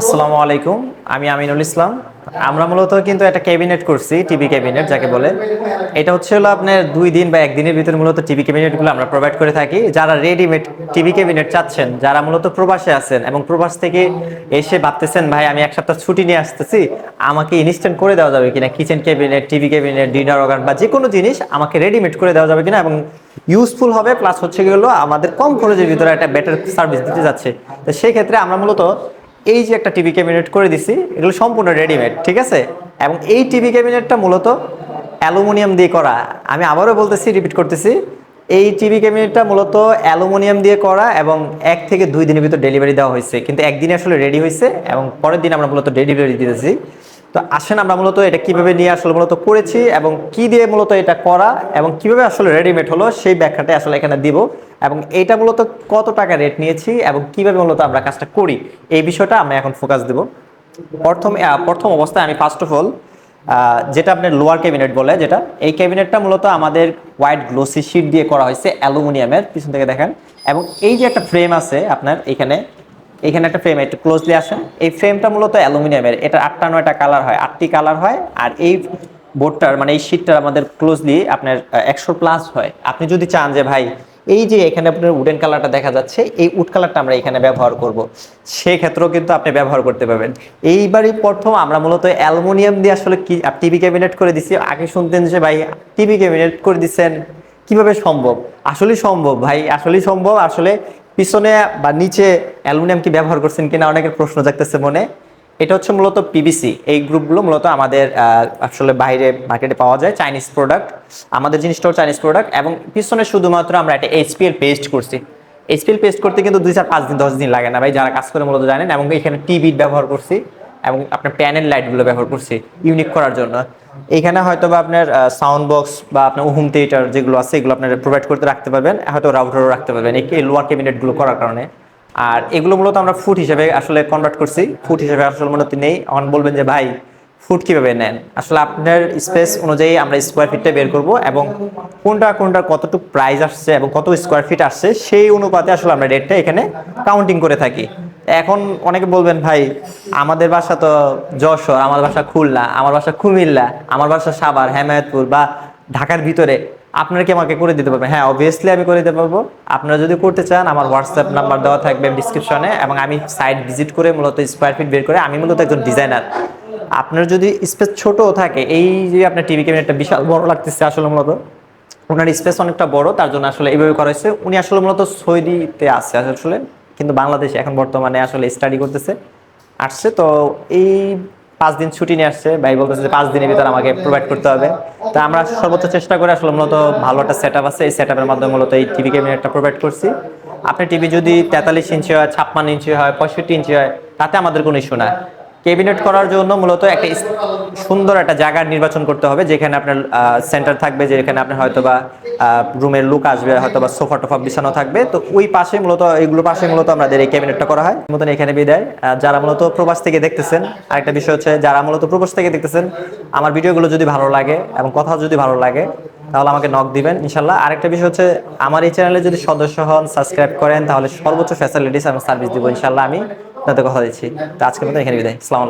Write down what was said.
আসসালামু আলাইকুম, আমি আমিনুল ইসলাম। আমরা মূলত কিন্তু একটা ক্যাবিনেট করছি, টিভি ক্যাবিনেট যাকে বলে। এটা হচ্ছে হলো আপনার দুই দিন বা একদিনের ভিতরে মূলত টিভি ক্যাবিনেটগুলো আমরা প্রোভাইড করে থাকি। যারা রেডিমেড টিভি ক্যাবিনেট চাচ্ছেন, যারা মূলত প্রবাসে আছেন এবং প্রবাস থেকে এসে ভাবতেছেন, ভাই, আমি এক সপ্তাহ ছুটি নিয়ে আসতেছি, আমাকে ইনস্ট্যান্ট করে দেওয়া যাবে কিনা? Kitchen cabinet TV cabinet dinner organ বা যে কোনো জিনিস আমাকে রেডিমেড করে দেওয়া যাবে কিনা? এবং ইউজফুল হবে প্লাস হচ্ছে গেলো আমাদের কম খরচের ভিতরে একটা বেটার সার্ভিস দিতে যাচ্ছে। তো সেই ক্ষেত্রে আমরা মূলত এই যে একটা টিভি ক্যাবিনেট করে দিছি, এগুলো সম্পূর্ণ রেডিমেড ঠিক আছে? এবং এই টিভি ক্যাবিনেটটা মূলত অ্যালুমিনিয়াম দিয়ে করা। আমি আবারও বলতেছি রিপিট করতেছি, এই টিভি ক্যাবিনেটটা মূলত অ্যালুমিনিয়াম দিয়ে করা এবং এক থেকে দুই দিনের ভিতর ডেলিভারি দেওয়া হয়েছে। কিন্তু একদিনে আসলে রেডি হয়েছে এবং পরের দিন আমরা মূলত ডেলিভারি দিতেছি। তো আসেন আমরা মূলত এটা কীভাবে নিয়ে আসলে মূলত করেছি এবং কি দিয়ে মূলত এটা করা এবং কীভাবে আসলে রেডিমেড হলো সেই ব্যাখ্যাটা আসলে এখানে দিব এবং এটা মূলত কত টাকা রেট নিয়েছি এবং কীভাবে মূলত আমরা কাজটা করি এই বিষয়টা আমরা এখন ফোকাস দেব। প্রথম প্রথম অবস্থায় আমি ফার্স্ট অফ অল যেটা আপনার লোয়ার ক্যাবিনেট বলে, যেটা এই ক্যাবিনেটটা মূলত আমাদের হোয়াইট গ্লোসি শিট দিয়ে করা হয়েছে অ্যালুমিনিয়ামের, পিছন থেকে দেখেন। এবং এই যে একটা ফ্রেম আছে আপনার, এখানে এখানে একটা ফ্রেম একটু ক্লোজলি আসেন। এই ফ্রেমটা মূলত অ্যালুমিনিয়ামের, এটা আটটা নয়টা কালার হয়, আটটি কালার হয়, আর এই বোর্ডটার মানে এই শিটটার আমাদের ক্লোজলি আপনার একশো প্লাস হয়। আপনি যদি চান যে ভাই, এই যে এখানে আপনার উডেন কালারটা দেখা যাচ্ছে, এই উড কালারটা আমরা এখানে ব্যবহার করব। সেক্ষেত্রেও কিন্তু আপনি ব্যবহার করতে পারবেন। এইবারই প্রথম আমরা মূলত অ্যালুমিনিয়াম দিয়ে আসলে কি টিভি ক্যাবিনেট করে দিছি। আগে শুনতেন যে ভাই টিভি ক্যাবিনেট করে দিচ্ছেন, কীভাবে সম্ভব? আসলেই সম্ভব ভাই, আসলেই সম্ভব। আসলে পিছনে বা নিচে অ্যালুমিনিয়াম কি ব্যবহার করছেন কিনা অনেকের প্রশ্ন জাগতেছে মনে। এটা হচ্ছে মূলত পিবিসি এই গ্রুপগুলো মূলত আমাদের আসলে বাইরে মার্কেটে পাওয়া যায় চাইনিজ প্রোডাক্ট আমাদের জিনিসটাও চাইনিজ প্রোডাক্ট এবং পিছনে শুধুমাত্র আমরা একটা এইচপিএল পেস্ট করছি। এইচপিএল পেস্ট করতে কিন্তু দুই চার পাঁচ দিন, দশ দিন লাগে না ভাই, যারা কাজ করে মূলত জানেন। এবং এখানে টিভি ব্যবহার করছি। এবং আপনার প্যানেল লাইটগুলো ব্যবহার করছি ইউনিক করার জন্য। এখানে হয়তো বা আপনার সাউন্ড বক্স বা আপনার হোম থিয়েটার যেগুলো আছে, এগুলো আপনার প্রোভাইড করতে রাখতে পারবেন, হয়তো রাউটারও রাখতে পারবেন, এই লোয়ার ক্যাবিনেটগুলো করার কারণে। আর এগুলো মূলত আমরা ফুট হিসেবে আসলে কনভার্ট করছি। ফুট হিসেবে আসলে মূলত নেই। অন বলবেন যে, ভাই ফুট কীভাবে নেন? আসলে আপনার স্পেস অনুযায়ী আমরা স্কোয়ার ফিটটা বের করব এবং কোনটা কোনটা কতটুকু প্রাইস আসছে এবং কত স্কোয়ার ফিট আসছে, সেই অনুপাতে আসলে আমরা রেটটা এখানে কাউন্টিং করে থাকি। এখন অনেকে বলবেন, ভাই, আমাদের বাসা তো যশোর, আমার বাসা খুলনা, আমার বাসা কুমিল্লা, আমার বাসা সাভার, হেমায়তপুর বা ঢাকার ভিতরে। আপনারা কি আমাকে করে দিতে পারবেন? হ্যাঁ অবভিয়াসলি আমি করে দিতে পারব। আপনারা যদি করতে চান, আমার হোয়াটসঅ্যাপ নাম্বার দেওয়া থাকবে ডিসক্রিপশনে এবং আমি সাইট ভিজিট করে মূলত স্কোয়ার ফিট বের করে আমি মূলত একজন ডিজাইনার আপনার যদি স্পেস ছোটও থাকে, এই যে আপনার টিভি ক্যাবিনেটটা বিশাল বড় লাগতেছে আসলে মূলত। ওনার স্পেস অনেকটা বড়, তার জন্য আসলে এইভাবে করা হয়েছে। উনি আসলে মূলত সৌদিতে আছে আসলে। কিন্তু বাংলাদেশ এখন বর্তমানে আসলে স্টাডি করতেছে। আসছে তো এই পাঁচ দিন ছুটি নিয়ে আসছে। ভাই বলতেছে যে পাঁচ দিনের ভিতর আমাকে প্রোভাইড করতে হবে। তা আমরা সর্বোচ্চ চেষ্টা করে আসলে মূলত ভালো একটা সেট আছে। এই সেট মাধ্যমে মূলত এই টিভিকে আমি একটা প্রোভাইড করছি। আপনার টিভি যদি তেতাল্লিশ ইঞ্চি হয়, ছাপ্পান্ন ইঞ্চি হয়, পঁয়ষট্টি ইঞ্চি হয়, তাতে আমাদের কোনো ইস্যু না ক্যাবিনেট করার জন্য মূলত একটা সুন্দর একটা জায়গা নির্বাচন করতে হবে, যেখানে আপনার সেন্টার থাকবে, যেখানে আপনার হয়তো বা রুমের লুক আসবে হয়তো বা সোফা টোফা বিছানো থাকবে। তো ওই পাশে মূলত এইগুলো পাশে মূলত আমাদের এই ক্যাবিনেটটা করা হয়। মতন এখানে বিদায়। যারা মূলত প্রবাস থেকে দেখতেছেন, আরেকটা বিষয় হচ্ছে, যারা মূলত প্রবাস থেকে দেখতেছেন, আমার ভিডিওগুলো যদি ভালো লাগে এবং কথা যদি ভালো লাগে, তাহলে আমাকে নক দিবেন, ইনশাল্লাহ। আরেকটা বিষয় হচ্ছে, আমার এই চ্যানেলে যদি সদস্য হন সাবস্ক্রাইব করেন, তাহলে সর্বোচ্চ ফ্যাসিলিটিস এবং সার্ভিস দিব, ইনশাল্লাহ আমি। আপনাদের কথা দিচ্ছি। তো আজকের মতো এখানে বিদায়। সালাম